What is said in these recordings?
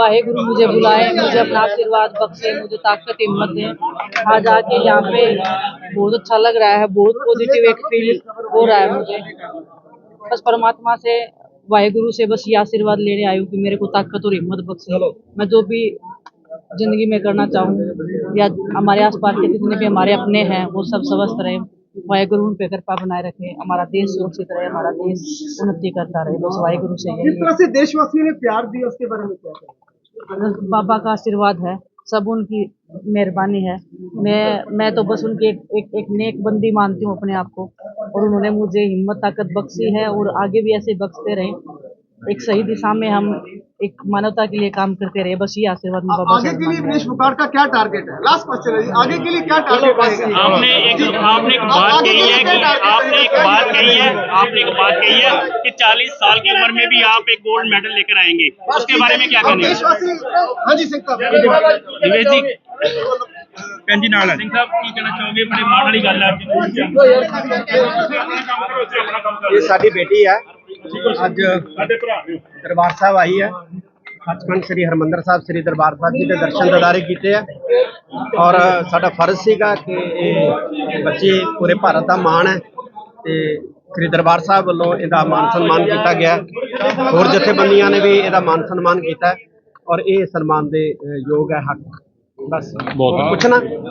वाहे गुरु मुझे बुलाए, मुझे अपना आशीर्वाद बख्शे, मुझे ताकत, हिम्मत दें। आज आके यहाँ पे बहुत अच्छा लग रहा है, बहुत पॉजिटिव एक फील हो रहा है मुझे। बस परमात्मा से, वाहेगुरु से बस ये आशीर्वाद लेने हूँ कि मेरे को ताकत और हिम्मत बख्शे। मैं जो भी ज़िंदगी में करना चाहूँ, या हमारे आसपास के जितने भी हमारे अपने हैं, वो सब स्वस्थ रहे। वाहेगुरु उन पे कृपा बनाए रखे। हमारा देश सुरक्षित रहे, हमारा देश उन्नति करता रहे। बस वाहेगुरु से जिस तरह से देशवासियों ने प्यार दिया, उसके बारे में क्या बाबा का आशीर्वाद है सब उनकी मेहरबानी है। मैं मैं तो बस उनकी एक, एक एक नेक बंदी मानती हूँ अपने आप को और उन्होंने मुझे हिम्मत ताकत बख्शी है और आगे भी ऐसे बख्शते रहे। एक सही दिशा में हम एक मानवता के लिए काम करते रहे बस ये आशीर्वाद मैं बाबा आगे से के लिए मांग विनेश फोगाट का क्या टारगेट है लास्ट क्वेश्चन है जी आगे के लिए क्या टारगेट रहेगा आपने एक आपने एक बात आगे कही के है लिए कि क्या target आपने एक रहेगा? बात कही है आपने एक बात कही है कि 40 साल की उम्र में भी आप एक गोल्ड मेडल लेकर आएंगे उसके बारे में क्या अब कहना है देशवासी हाँ जी सिंह साहब दिवेश जी ਭੈਣ ਜੀ ਨਾਲ ਸਿੰਘ ਸਾਹਿਬ ਕੀ ਕਹਿਣਾ ਚਾਹੋਗੇ ਬੜੇ ਮਾਣ ਵਾਲੀ ਗੱਲ ਹੈ ਇਹ ਸਾਡੀ ਬੇਟੀ ਹੈ ਅੱਜ ਦਰਬਾਰ ਸਾਹਿਬ ਆਈ ਹੈ। ਸੱਚਖੰਡ ਸ੍ਰੀ ਹਰਮੰਦਰ ਸਾਹਿਬ ਸ੍ਰੀ ਦਰਬਾਰ ਸਾਹਿਬ ਜੀ ਦੇ ਦਰਸ਼ਨ ਦਿਦਾਰੇ ਕੀਤੇ ਆ। ਔਰ ਸਾਡਾ ਫਰਜ਼ ਸੀਗਾ ਕਿ ਇਹ ਬੱਚੀ ਪੂਰੇ ਭਾਰਤ ਦਾ ਮਾਣ ਹੈ ਤੇ ਸ੍ਰੀ ਦਰਬਾਰ ਸਾਹਿਬ ਵੱਲੋਂ ਇਹਦਾ ਮਾਨ ਸਨਮਾਨ ਕੀਤਾ ਗਿਆ। ਹੋਰ ਜਥੇਬੰਦੀਆਂ ਨੇ ਵੀ ਇਹਦਾ ਮਾਨ ਸਨਮਾਨ ਕੀਤਾ ਔਰ ਇਹ ਸਨਮਾਨ ਦੇ ਯੋਗ ਹੈ ਹੱਕ। ਬਸ। ਬਹੁਤ। ਪੁੱਛਣਾ?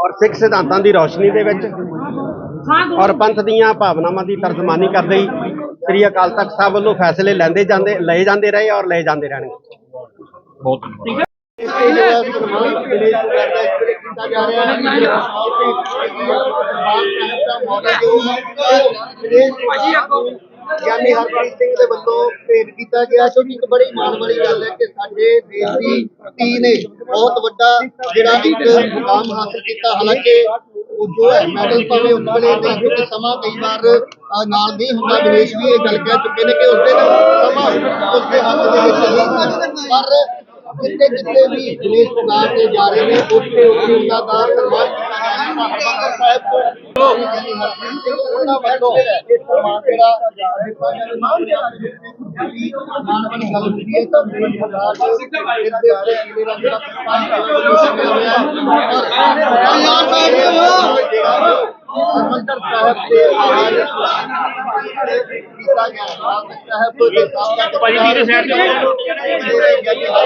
ਔਰ ਸਿੱਖ ਸਿਧਾਂਤਾਂ ਦੀ ਰੌਸ਼ਨੀ ਦੇ ਵਿੱਚ ਔਰ ਪੰਥ ਦੀਆਂ ਭਾਵਨਾਵਾਂ ਦੀ ਤਰਜਮਾਨੀ ਕਰਦੇ ਹੀ ਸ੍ਰੀ ਅਕਾਲ ਤਖਤ ਸਾਹਿਬ ਵੱਲੋਂ ਫੈਸਲੇ ਲੈਂਦੇ ਜਾਂਦੇ ਲਏ ਜਾਂਦੇ ਰਹੇ ਔਰ ਲਏ ਜਾਂਦੇ ਰਹਿਣਗੇ। ਗਿਆਨੀ ਹਰਪ੍ਰੀਤ ਸਿੰਘ ਦੇ ਵੱਲੋਂ ਭੇਟ ਕੀਤਾ ਗਿਆ ਕਿਉਂਕਿ ਇੱਕ ਬੜੀ ਮਾਣ ਵਾਲੀ ਗੱਲ ਹੈ ਕਿ ਸਾਡੇ ਦੇਸ਼ ਦੀ ਧੀ ਨੇ ਬਹੁਤ ਵੱਡਾ ਜਿਹੜਾ ਇੱਕ ਮੁਕਾਮ ਹਾਸਲ ਕੀਤਾ। ਹਾਲਾਂਕਿ ਉਹ ਜੋ ਹੈ, ਮੈਡਲ ਭਾਵੇਂ ਉਸ ਵੇਲੇ ਨਹੀਂ ਕਿਉਂਕਿ ਸਮਾਂ ਕਈ ਵਾਰ ਨਾਲ ਨਹੀਂ ਹੁੰਦਾ। ਵਿਦੇਸ਼ ਵੀ ਇਹ ਗੱਲ ਕਹਿ ਚੁੱਕੇ ਨੇ ਕਿ ਉਸ ਦਿਨ ਸਮਾਂ ਉਸ ਦੇ ਹੱਥ ਦੇ ਵਿੱਚ ਨਹੀਂ ਪਰ ਜਿੱਥੇ ਜਿੱਥੇ ਵੀ ਵਿਦੇਸ਼ ਪੁਗਾਰ ਤੇ ਜਾ ਰਹੇ ਨੇ ਉੱਥੇ ਉੱਥੇ ਉਹਨਾਂ ਦਾ ਸਨਮਾਨ ਕੀਤਾ ਜਾ ਰਿਹਾ ਹੈ ਹਰਿਮੰਦਰ ਸਾਹਿਬ ਤੋਂ ਗਿਆਨੀ ਹਰਪ੍ਰੀਤ ਸਿੰਘ ਉਹਨਾਂ ਵੱਲੋਂ ਇਹ ਸਨਮਾਨ ਜਿਹੜਾ ਦਿੱਤਾ ਗਿਆ ਮਾਨ ਮਾਨ ਵਾਲੀ ਗੱਲ ਹੁੰਦੀ ਹੈ ਤਾਂ ਵਿਦੇਸ਼ ਪੁਗਾਰ ਦੇ ਸਿਰ ਦੇ ਉੱਤੇ ਪੀਲੇ ਰੰਗ ਦਾ ਪੱਤਾ ਲੱਗਿਆ ਹੋਇਆ ਹੈ ਹਰਿਮੰਦਰ ਸਾਹਿਬ ਦੇ ਆਵਾਜ਼ ਕੀਤਾ ਗਿਆ ਹੈ ਸਾਹਿਬ ਦੇ ਸਾਹਮਣੇ ਭਾਜੀ ਵੀਰੇ ਸਾਈਡ ਤੇ ਉਹ